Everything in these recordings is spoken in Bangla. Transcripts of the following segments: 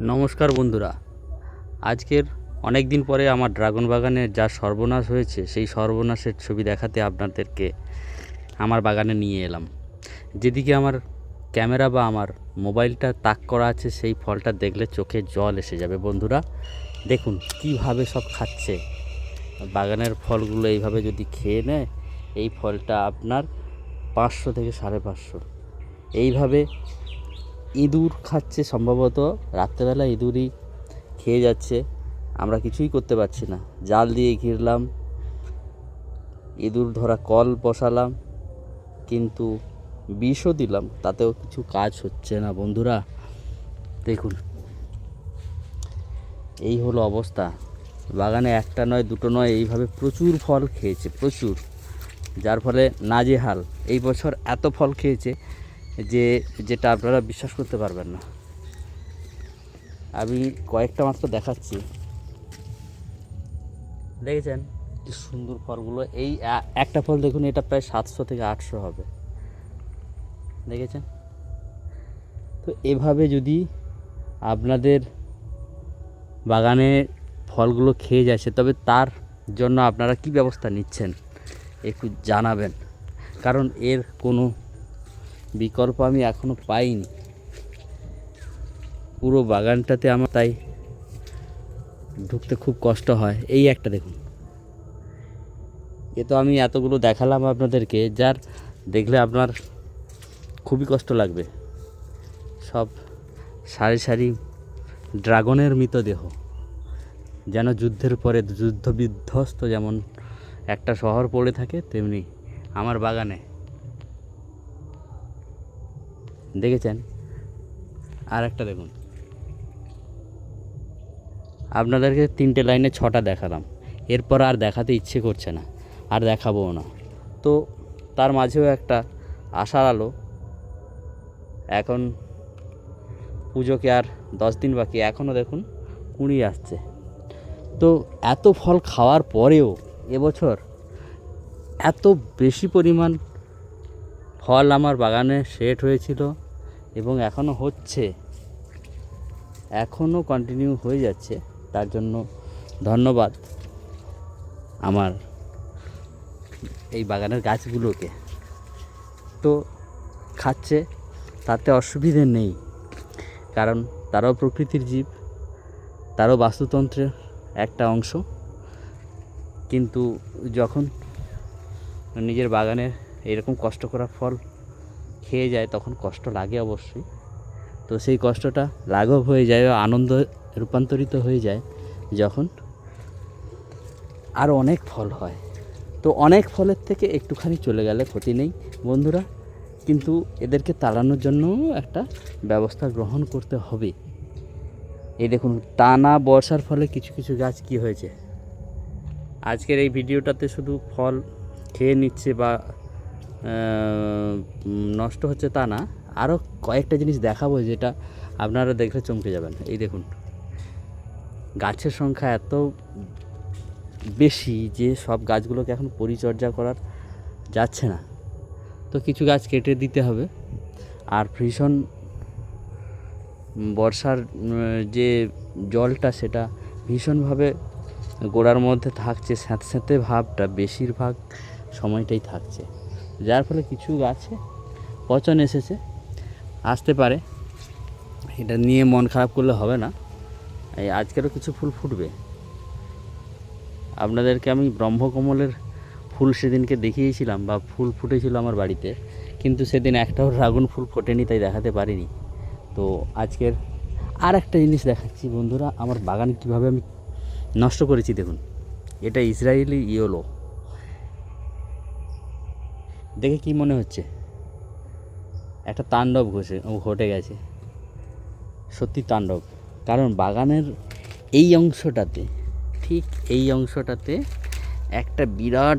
নমস্কার বন্ধুরা। আজকের অনেক দিন পরে আমার ড্রাগন বাগানে যা সর্বনাশ হয়েছে, সেই সর্বনাশের ছবি দেখাতে আপনাদেরকে আমার বাগানে নিয়ে এলাম। যেদিকে আমার ক্যামেরা বা আমার মোবাইলটা তাক করা আছে, সেই ফলটা দেখলে চোখে জল এসে যাবে বন্ধুরা। দেখুন কীভাবে সব খাচ্ছে। বাগানের ফলগুলো এইভাবে যদি খেয়ে নেয়, এই ফলটা আপনার পাঁচশো থেকে সাড়ে পাঁচশো। এইভাবে ইঁদুর খাচ্ছে সম্ভবত। রাত্রেবেলা ইঁদুরই খেয়ে যাচ্ছে। আমরা কিছুই করতে পারছি না। জাল দিয়ে ঘিরলাম। ইঁদুর ধরা কল বসালাম। কিন্তু বিষও দিলাম। তাতেও কিছু কাজ হচ্ছে না বন্ধুরা। দেখুন। এই হলো অবস্থা। বাগানে একটা নয়, দুটো নয়, এইভাবে প্রচুর ফল খেয়েছে, প্রচুর। যার ফলে নাজেহাল। এই বছর এত ফল খেয়েছে যে, যেটা আপনারা বিশ্বাস করতে পারবেন না। আমি কয়েকটা মাত্র দেখাচ্ছি। দেখেছেন কি সুন্দর ফলগুলো? এই একটা ফল দেখুন, এটা প্রায় সাতশো থেকে আটশো হবে। দেখেছেন? তো এভাবে যদি আপনাদের বাগানে ফলগুলো খেয়ে যাচ্ছে তবে তার জন্য আপনারা কি ব্যবস্থা নিচ্ছেন? একটু জানাবেন। কারণ এর কোনো বিকল্প আমি এখনও পাইনি। পুরো বাগানটাতে আমার তাই ঢুকতে খুব কষ্ট হয়। এই একটা দেখুন। এ তো আমি এতগুলো দেখালাম আপনাদেরকে, যার দেখলে আপনার খুবই কষ্ট লাগবে। সব সারি সারি ড্রাগনের মৃতদেহ যেন যুদ্ধের পরে যুদ্ধ বিধ্বস্ত যেমন একটা শহর পড়ে থাকে, তেমনি আমার বাগানে দেখেছেন? আর একটা দেখুন। আপনাদেরকে তিনটে লাইনে ছটা দেখালাম। এরপর আর দেখাতে ইচ্ছে করছে না, আর দেখাবও না। তো তার মাঝেও একটা আশার আলো। এখন পুজোকে আর দশ দিন বাকি এখনও দেখুন কুড়ি আসছে। তো এত ফল খাওয়ার পরেও এবছর এত বেশি পরিমাণ ফল আমার বাগানে সেট হয়েছিল এবং এখনও হচ্ছে। এখনও কন্টিনিউ হয়ে যাচ্ছে, তার জন্য ধন্যবাদ আমার এই বাগানের গাছগুলোকে। তো খাচ্ছে, তাতে অসুবিধে নেই, কারণ তারাও প্রকৃতির জীব, তারও বাস্তুতন্ত্রের একটা অংশ। কিন্তু যখন নিজের বাগানের এরকম কষ্ট করা ফল খেয়ে যায়, তখন কষ্ট লাগে অবশ্যই। তো সেই কষ্টটা লাঘব হয়ে যায় আনন্দ রূপান্তরিত হয়ে যায় যখন আরও অনেক ফল হয়। তো অনেক ফলের থেকে একটুখানি চলে গেলে ক্ষতি নেই বন্ধুরা, কিন্তু এদেরকে তাড়ানোর জন্য একটা ব্যবস্থা গ্রহণ করতে হবে। এই দেখুন, টানা বর্ষার ফলে কিছু কিছু গাছ কি হয়েছে? আজকের এই ভিডিওটাতে শুধু ফল খেয়ে নিচ্ছে বা নষ্ট হচ্ছে তা না। আরও কয়েকটা জিনিস দেখাবো যেটা আপনারা দেখলে চমকে যাবেন। এই দেখুন, গাছের সংখ্যা এত বেশি যে সব গাছগুলোকে এখন পরিচর্যা করার যাচ্ছে না। তো কিছু গাছ কেটে দিতে হবে। আর ভীষণ বর্ষার যে জলটা সেটা ভীষণভাবে গোড়ার মধ্যে থাকছে স্যাঁতে স্যাঁতে ভাবটা বেশিরভাগ সময়টাই থাকছে। যার ফলে কিছু গাছে পচন এসেছে, আসতে পারে। এটা নিয়ে মন খারাপ করলে হবে না। এই আজকেরও কিছু ফুল ফুটবে। আপনাদেরকে আমি ব্রহ্মকমলের ফুল সেদিনকে দেখিয়েছিলাম বা ফুল ফুটেছিল আমার বাড়িতে, কিন্তু সেদিন একটাও ড্রাগন ফুল ফোটেনি, তাই দেখাতে পারিনি। তো আজকের আর একটা জিনিস দেখাচ্ছি বন্ধুরা, আমার বাগান কীভাবে আমি নষ্ট করেছি দেখুন। এটা ইসরায়েলি ইয়েলো। দেখে কি মনে হচ্ছে? একটা তাণ্ডব ঘষে ঘটে গেছে। সত্যি তাণ্ডব। কারণ বাগানের এই অংশটাতে, ঠিক এই অংশটাতে একটা বিরাট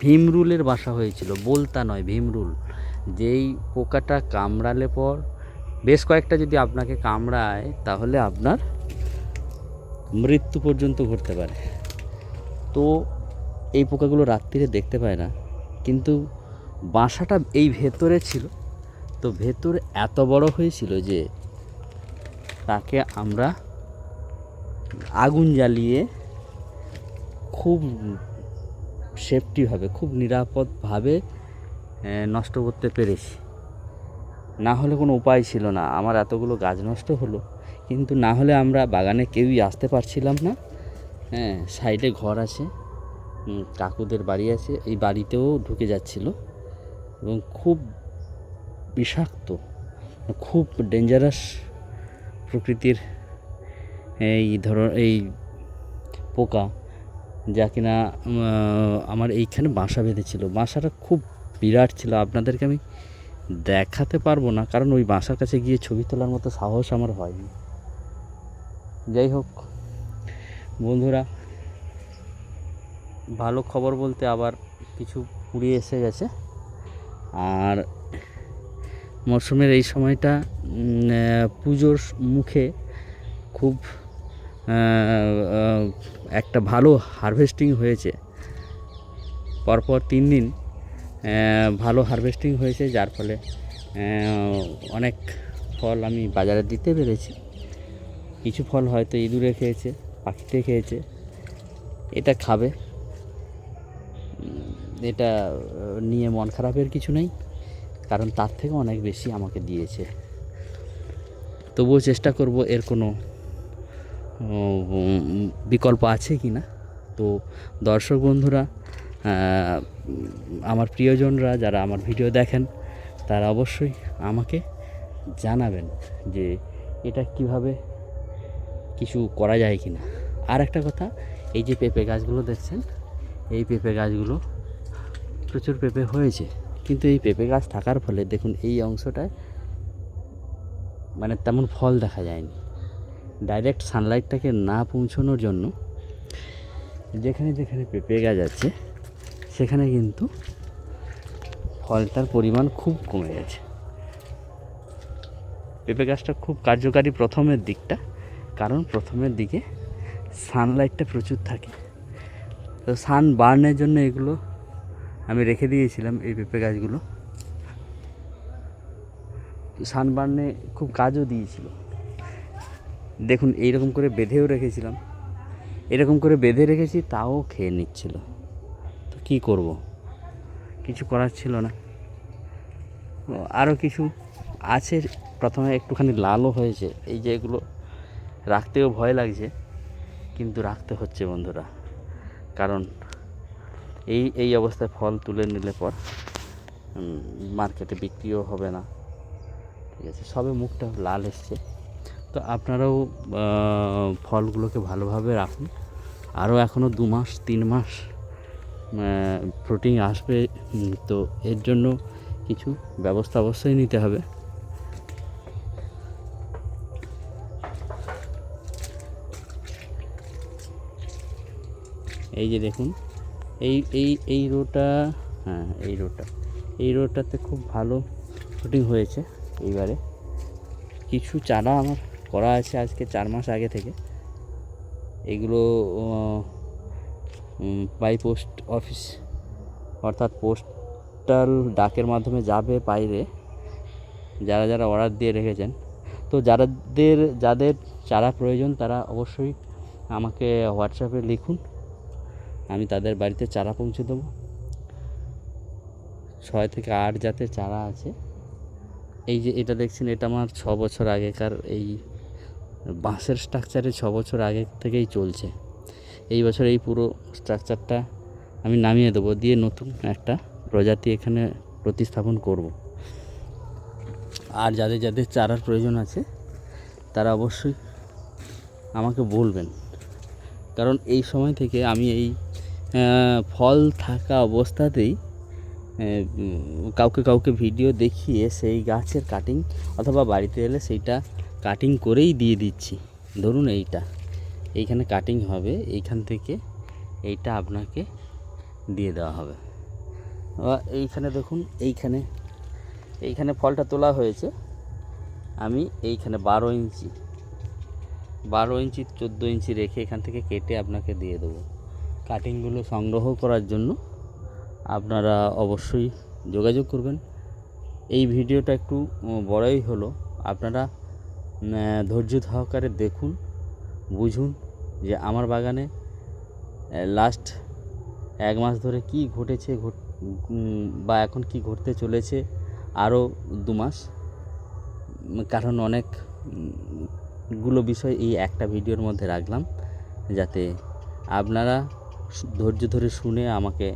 ভীমরুলের বাসা হয়েছিল। বলতা নয়, ভীমরুল। যেই পোকাটা কামড়ালে পর, বেশ কয়েকটা যদি আপনাকে কামড়ায়, তাহলে আপনার মৃত্যু পর্যন্ত ঘটতে পারে। তো এই পোকাগুলো রাত্রিরে দেখতে পায় না। কিন্তু বাসাটা এই ভেতরে ছিল। তো ভেতর এত বড় হয়েছিল যে তাকে আমরা আগুন জ্বালিয়ে খুব সেফটিভাবে খুব নিরাপদভাবে নষ্ট করতে পেরেছি। না হলে কোনো উপায় ছিল না। আমার এতগুলো গাছ নষ্ট হলো। কিন্তু না হলে আমরা বাগানে কেউই আসতে পারছিলাম না। হ্যাঁ সাইডে ঘর আছে। কাকুদের বাড়ি আছে। এই বাড়িতেও ঢুকে যাচ্ছিল এবং খুব বিষাক্ত, খুব ডেঞ্জারাস প্রকৃতির এই ধর, এই পোকা যা কিনা আমার এইখানে বাসা বেঁধেছিল। বাসাটা খুব বিরাট ছিল। আপনাদেরকে আমি দেখাতে পারব না, কারণ ওই বাসার কাছে গিয়ে ছবি তোলার মতো সাহস আমার হয়নি। যাই হোক, বন্ধুরা ভালো খবর বলতে আবার কিছু কুড়িয়ে এসে গেছে। আর মরশুমের এই সময়টা পুজোর মুখে খুব একটা ভালো হারভেস্টিং হয়েছে। পরপর তিন দিন ভালো হারভেস্টিং হয়েছে, যার ফলে অনেক ফল আমি বাজারে দিতে পেরেছি। কিছু ফল হয়তো ইঁদুরে খেয়েছে, পাখিতে খেয়েছে, এটা খাবে। এটা নিয়ে মন খারাপের কিছু নেই, কারণ তার থেকে অনেক বেশি আমাকে দিয়েছে। তবুও চেষ্টা করব এর কোনো বিকল্প আছে কি না? তো দর্শক বন্ধুরা আমার প্রিয়জনরা যারা আমার ভিডিও দেখেন, তারা অবশ্যই আমাকে জানাবেন যে এটা কীভাবে কিছু করা যায় কি না। আর একটা কথা, এই যে পেঁপে গাছগুলো দেখছেন এই পেঁপে গাছগুলো প্রচুর পেঁপে হয়েছে। কিন্তু এই পেঁপে গাছ থাকার ফলে দেখুন এই অংশটায় মানে তেমন ফল দেখা যায়নি। ডাইরেক্ট সানলাইটটাকে না পৌঁছানোর জন্য যেখানে যেখানে পেঁপে গাছ আছে, সেখানে কিন্তু ফলটার পরিমাণ খুব কমে গেছে। পেঁপে গাছটা খুব কার্যকারী প্রথমের দিকটা, কারণ প্রথমের দিকে সানলাইটটা প্রচুর থাকে। তো সান বার্নের জন্য এগুলো আমি রেখে দিয়েছিলাম এই পেঁপে গাছগুলো। সানবার্নে খুব কাজও দিয়েছিল। দেখুন, এইরকম করে বেঁধেও রেখেছিলাম। এরকম করে বেঁধে রেখেছি, তাও খেয়ে নিচ্ছিল। তো কী করব? কিছু করার ছিল না। আরও কিছু আছে। প্রথমে একটুখানি লালও হয়েছে। এই যে এগুলো রাখতেও ভয় লাগছে, কিন্তু রাখতে হচ্ছে বন্ধুরা। কারণ এই এই অবস্থায় ফল তুলে নিলে পর মার্কেটে বিক্রিও হবে না। ঠিক আছে, সবে মুখটা লাল এসছে। তো আপনারাও ফলগুলোকে ভালোভাবে রাখুন। আরও এখনও দু মাস, তিন মাস প্রোটিন আসবে তো এর জন্য কিছু ব্যবস্থা অবশ্যই নিতে হবে। এই যে দেখুন, এই এই এই রোটা হ্যাঁ এই রোটা। এই রোটাতে খুব ভালো শুটিং হয়েছে এইবারে। কিছু চারা আমার করা আছে আজকে চার মাস আগে থেকে। এগুলো বাই পোস্ট অফিস, অর্থাৎ পোস্টাল ডাকের মাধ্যমে যাবে বাইরে। যারা যারা অর্ডার দিয়ে রেখেছেন। তো যাদের যাদের চারা প্রয়োজন তারা অবশ্যই আমাকে হোয়াটসঅ্যাপে লিখুন। আমি তাদের বাড়িতে চারা পৌঁছে দেবো। ছয় থেকে আট জাতের চারা আছে। এই যে এটা দেখছেন, এটা আমার ছ বছর আগেকার এই বাঁশের স্ট্রাকচারে ছ বছর আগে থেকেই চলছে। এই বছর এই পুরো স্ট্রাকচারটা আমি নামিয়ে দেবো, দিয়ে নতুন একটা প্রজাতি এখানে প্রতিস্থাপন করব। আর যাদের যাদের চারার প্রয়োজন আছে, তারা অবশ্যই আমাকে বলবেন। কারণ এই সময় থেকে আমি এই ফল থাকা অবস্থাতেই কাউকে কাউকে ভিডিও দেখিয়ে সেই গাছের কাটিং অথবা বাড়িতে এলে সেইটা কাটিং করেই দিয়ে দিচ্ছি। ধরুন এইটা। এইখানে কাটিং হবে, এইখান থেকে এইটা আপনাকে দিয়ে দেওয়া হবে। এইখানে দেখুন, এইখানে এইখানে ফলটা তোলা হয়েছে। আমি এইখানে বারো ইঞ্চি বারো ইঞ্চি, চোদ্দ ইঞ্চি রেখে এখান থেকে কেটে আপনাকে দিয়ে দেবো। কাটিংগুলো সংগ্রহ করার জন্য আপনারা অবশ্যই যোগাযোগ করবেন। এই ভিডিওটা একটু বড়ই হলো। আপনারা ধৈর্য সহকারে দেখুন বুঝুন যে আমার বাগানে লাস্ট এক মাস ধরে কি ঘটেছে বা এখন কি ঘটতে চলেছে আরও দু মাস। কারণ অনেক উম, গুলো বিষয় এই একটা ভিডিওর মধ্যে রাখলাম যাতে আপনারা ধৈর্য ধরে শুনে আমাকে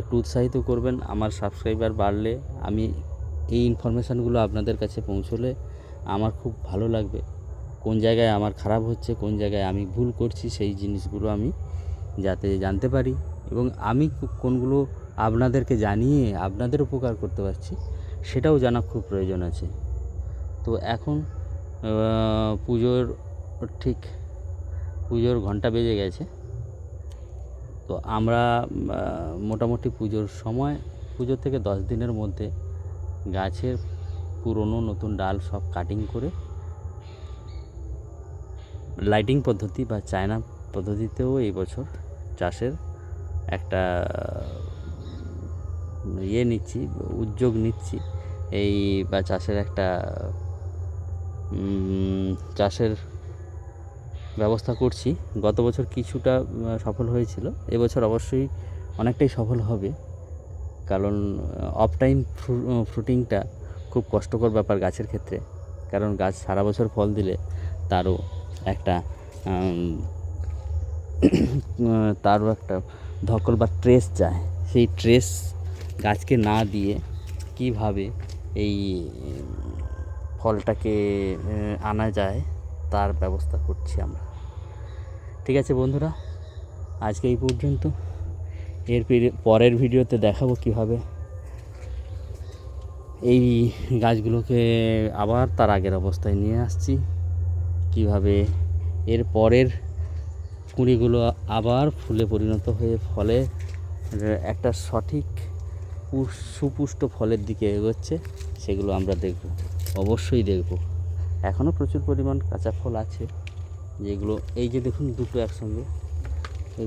একটু উৎসাহিত করবেন। আমার সাবস্ক্রাইবার বাড়লে আমি এই ইনফরমেশানগুলো আপনাদের কাছে পৌঁছলে আমার খুব ভালো লাগবে। কোন জায়গায় আমার খারাপ হচ্ছে, কোন জায়গায় আমি ভুল করছি, সেই জিনিসগুলো আমি যাতে জানতে পারি এবং আমি কোনগুলো আপনাদেরকে জানিয়ে আপনাদের উপকার করতে পারছি, সেটাও জানা খুব প্রয়োজন আছে। তো এখন পুজোর ঠিক, পুজোর ঘণ্টা বেজে গেছে। তো আমরা মোটামুটি পুজোর সময়, পুজো থেকে দশ দিনের মধ্যে গাছের পুরনো নতুন ডাল সব কাটিং করে লাইটিং পদ্ধতি বা চায়না পদ্ধতিতেও এই বছর চাষের একটা ইয়ে নিচ্ছি, উদ্যোগ নিচ্ছি। এই বা চাষের একটা চাষের ব্যবস্থা করছি। গত বছর কিছুটা সফল হয়েছিল। এবছর অবশ্যই অনেকটাই সফল হবে। কারণ অফ টাইম ফ্রুটিংটা খুব কষ্টকর ব্যাপার গাছের ক্ষেত্রে। কারণ গাছ সারা বছর ফল দিলে তারও একটা তারও একটা ধকল বা ট্রেস যায়। সেই ট্রেস গাছকে না দিয়ে কীভাবে এই ফলটাকে আনা যায় তার ব্যবস্থা করছি আমরা। ঠিক আছে বন্ধুরা, আজকে এই পর্যন্ত। এর পরের ভিডিওতে দেখাবো কীভাবে এই গাছগুলোকে আবার তার আগের অবস্থায় নিয়ে আসছি। কীভাবে এর পরের কুঁড়িগুলো আবার ফুলে পরিণত হয়ে ফলে, একটা সঠিক পুষ- সুপুষ্ট ফলের দিকে এগোচ্ছে, সেগুলো আমরা দেখব, অবশ্যই দেখব। এখনও প্রচুর পরিমাণ কাঁচা ফল আছে। যেগুলো এই যে দেখুন দুটো একসঙ্গে।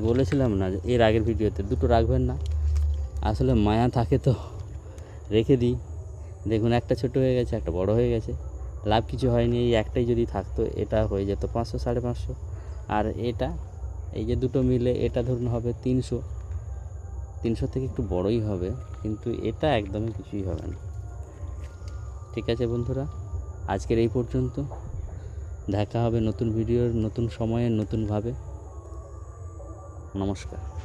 বলেছিলাম না এর আগের ভিডিওতে, দুটো রাখবেন না। আসলে মায়া থাকে তো, রেখে দিই। দেখুন একটা ছোট হয়ে গেছে, একটা বড় হয়ে গেছে। লাভ কিছু হয়নি, এই একটাই যদি থাকতো, এটা হয়ে যেত পাঁচশো, সাড়ে পাঁচশো। আর এটা, এই যে দুটো মিলে, এটা ধরুন হবে তিনশো। তিনশো থেকে একটু বড়ই হবে, কিন্তু এটা একদমই কিছুই হবে না। ঠিক আছে বন্ধুরা? আজকের এই পর্যন্ত। দেখা হবে নতুন ভিডিওর নতুন সময়ে নতুনভাবে। নমস্কার।